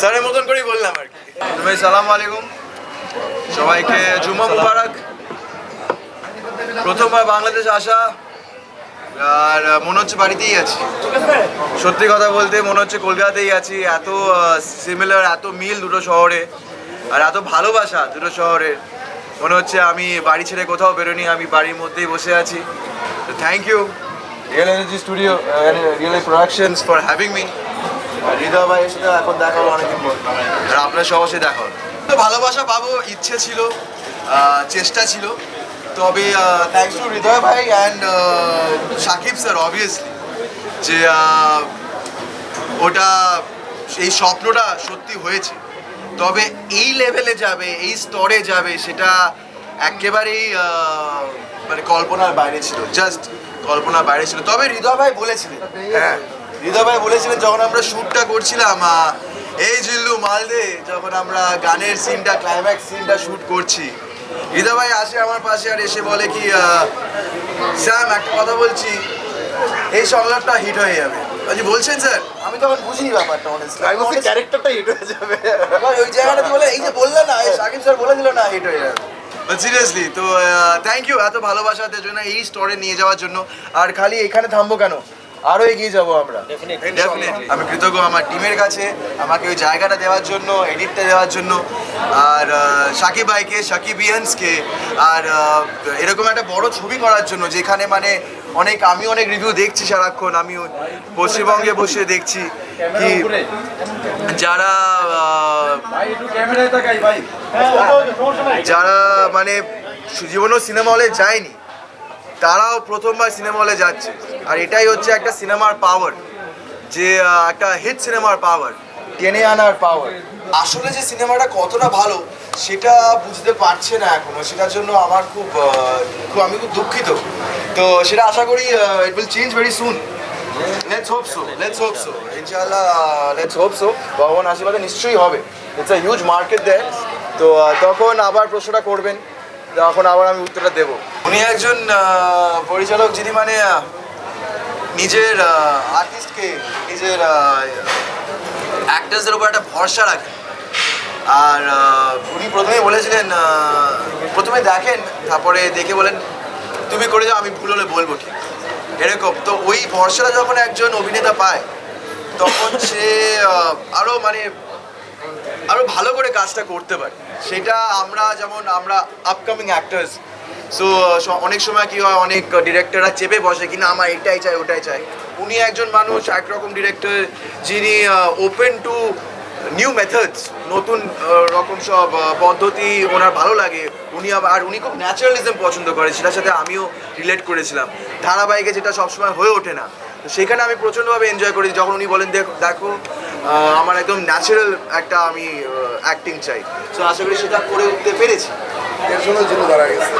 স্যারের মতন করেই বললাম আর কি। ভাই, সালাম আলাইকুম। সবাইকে জুম্মা মুবারক। প্রথমবার বাংলাদেশ আসা, আর মনে হচ্ছে বাড়িতেই আছি। সত্যি কথা বলতে মনে হচ্ছে কলকাতাতেই আছি। এত সিমিলার এত মিল দুটো শহরে, আর এত ভালোবাসা দুটো শহরে। মনে হচ্ছে আমি বাড়ি ছেড়ে কোথাও বেরোনি, আমি বাড়ির মধ্যেই বসে আছি। তো thank you Real Energy Studio Real Productions for having me Hridoy ভাইয়ের সাথে এখন দেখা হলো অনেকদিন পর। আর আপনার সহজে দেখা হলো। তো ভালোবাসা পাবো, ইচ্ছে ছিল চেষ্টা ছিল। তবে থ্যাংকস টু হৃদয় ভাই অ্যান্ড সাকিব স্যার অবভিয়াসলি যে ওটা, এই স্বপ্নটা সত্যি হয়েছে। তবে এই লেভেলে যাবে, এই স্তরে যাবে, সেটা একেবারেই মানে কল্পনার বাইরে ছিল জাস্ট কল্পনার বাইরে ছিল। তবে হৃদয় ভাই বলেছিলেন হ্যাঁ হৃদয় ভাই বলেছিলেন যখন আমরা শ্যুটটা করছিলাম এই জিল্লু মালদে যখন আমরা গানের সিনটা ক্লাইম্যাক্স সিনটা শ্যুট করছি। হৃদয় ভাই আসে আমার পাশে আর এসে বলে কি আহ, স্যাম একটা কথা বলছি এই সংলাপটা হিট হয়ে যাবে। বলছি বলছেন স্যার? আমি তখন বুঝি ব্যাপারটা honestly। আমি বলছি ক্যারেক্টারটা হিট হয়ে যাবে। এবার ওই জায়গাটাতে বলে এই যে বললেন না এই সাকিব স্যার বলে দিল না হিট হয়ে যাবে। সিরিয়াসলি তো থ্যাংক ইউ এত ভালোবাসাদের জন্য এই স্টোরে নিয়ে যাওয়ার জন্য। আর খালি এখানে থামবো কেন? আরও এগিয়ে যাব আমরা. আমি কৃতজ্ঞ আমার টিমের কাছে আমাকে ওই জায়গাটা দেওয়ার জন্য এডিটটা দেওয়ার জন্য। আর সাকিব ভাইকে সাকিব ইয়ান্সকে আর এরকম একটা বড় ছবি করার জন্য যেখানে মানে অনেক আমি অনেক রিভিউ দেখছি সারাক্ষণ আমি পশ্চিমবঙ্গে বসে দেখছি কি যারা যারা মানে জীবনেও সিনেমা হলে যায়নি তারাও প্রথমবার সিনেমা হলে যাচ্ছে। আর এটাই হচ্ছে একটা সিনেমার পাওয়ার যে একটা হিট সিনেমার পাওয়ার টেনে আনার পাওয়ার আসলে যে সিনেমাটা কতটা ভালো, সেটা বুঝতে পারছে না এখনও। সেটার জন্য আমার খুব খুব, আমি খুব দুঃখিত। তো সেটা আশা করি it will change very soon let's hope so let's hope so ইনশাআল্লাহ লেটস হোপ সো ভগবান আশীর্বাদে নিশ্চয়ই হবে। ইটস আ হিউজ মার্কেট দেয় তো তখন আবার প্রশ্নটা করবেন। তখন আবার আমি উত্তরটা দেব। উনি একজন পরিচালক যিনি মানে নিজের আর্টিস্টকে নিজের অ্যাক্টার্সদের উপর একটা ভরসা রাখেন। আর উনি প্রথমে বলেছিলেন প্রথমে দেখেন, তারপরে দেখে বলেন, তুমি করে যাও, আমি ভুল হলে বলব কি এরকম। তো ওই ভরসাটা যখন একজন অভিনেতা পায়, তখন সে আরও মানে আরও ভালো করে কাজটা করতে পারে। সেটা আমরা যেমন, আমরা আপকামিং অ্যাক্টার্স সো অনেক সময় কি হয় অনেক ডিরেক্টররা চেপে বসে কিনা আমার এটাই চাই ওটাই চাই। উনি একজন মানুষ একরকম ডিরেক্টর যিনি ওপেন টু নিউ মেথডস নতুন রকম সব পদ্ধতি ওনার ভালো লাগে। উনি আর উনি খুব ন্যাচারালিজম পছন্দ করে সেটার সাথে আমিও রিলেট করেছিলাম। ধারাবাহিকে যেটা সবসময় হয়ে ওঠে না। তো সেখানে আমি প্রচণ্ডভাবে এনজয় করেছি। যখন উনি বলেন দেখো দেখো আমার একদম ন্যাচারাল একটা আমি অ্যাক্টিং চাই। সো আশা করি সেটা করে উঠতে পেরেছি। এর জন্য দাঁড়া গেছে।